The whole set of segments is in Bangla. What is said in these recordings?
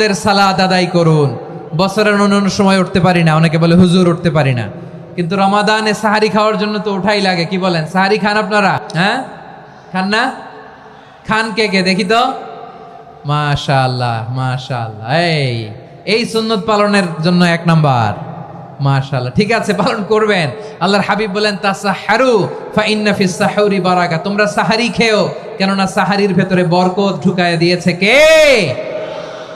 তাহাজ্জুদের সালাত আদায় করুন। বছরের অন্য সময় উঠতে পারি না। অনেকে বলে, হুজুর, উঠতে পারি না। কিন্তু রমাদানে সাহারি খাওয়ার জন্য তো ওঠাই লাগে। কি বলেন? সাহারি খান আপনারা? হ্যাঁ? খান না? খান কে কে? দেখি তো। মাশাআল্লাহ মাশাআল্লাহ। এই এই সুন্নত পালনের জন্য এক নাম্বার। মাশাআল্লাহ। ঠিক আছে, পালন করবেন। আল্লাহর হাবিব বলেন, তাসাহারু ফা ইন্না ফিস সাহুরি বারাকা। তোমরা সাহারি খেও, কেননা সাহারির ভেতরে বরকত ঢুকায় দিয়েছে কে?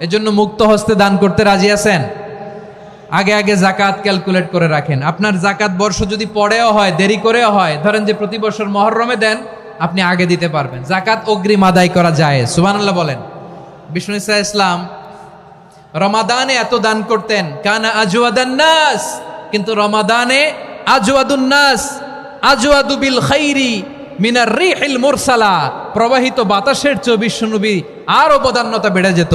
এজন্য মুক্ত হস্তে দান করতে রাজি আছেন? আগে আগে জাকাত ক্যালকুলেট করে রাখেন। আপনার জাকাত বর্ষ যদি পড়েও হয়, দেরি করেও হয়, ধরেন যে প্রতি বছর মহরমে দেন, আপনি আগে দিতে পারবেন। জাকাত অগ্রিম আদায় করা যায়। সুবহানাল্লাহ বলেন। বিষ্ণু ইসা ইসলাম, রমাদানে এত দান করতেন, কানা নাস, কিন্তু রমাদানে আজওয়াদুন নাস, আজওয়াদু বিল খাইরি মিনার রিহিল মুরসালা, প্রবাহিত বাতাসের চেয়ে বিশ্বনবী আরও বদান্যতা বেড়ে যেত।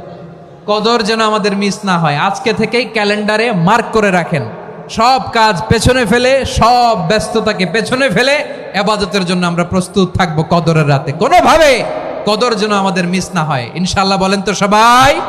কদর যেন আমাদের মিস না হয়। আজকে থেকেই ক্যালেন্ডারে মার্ক করে রাখেন। সব কাজ পেছনে ফেলে, সব ব্যস্ততাকে পেছনে ফেলে এবাদতের জন্য আমরা প্রস্তুত থাকব কদরের রাতে। কোনোভাবে কদর যেন আমাদের মিস না হয়। ইনশাল্লাহ বলেন তো সবাই।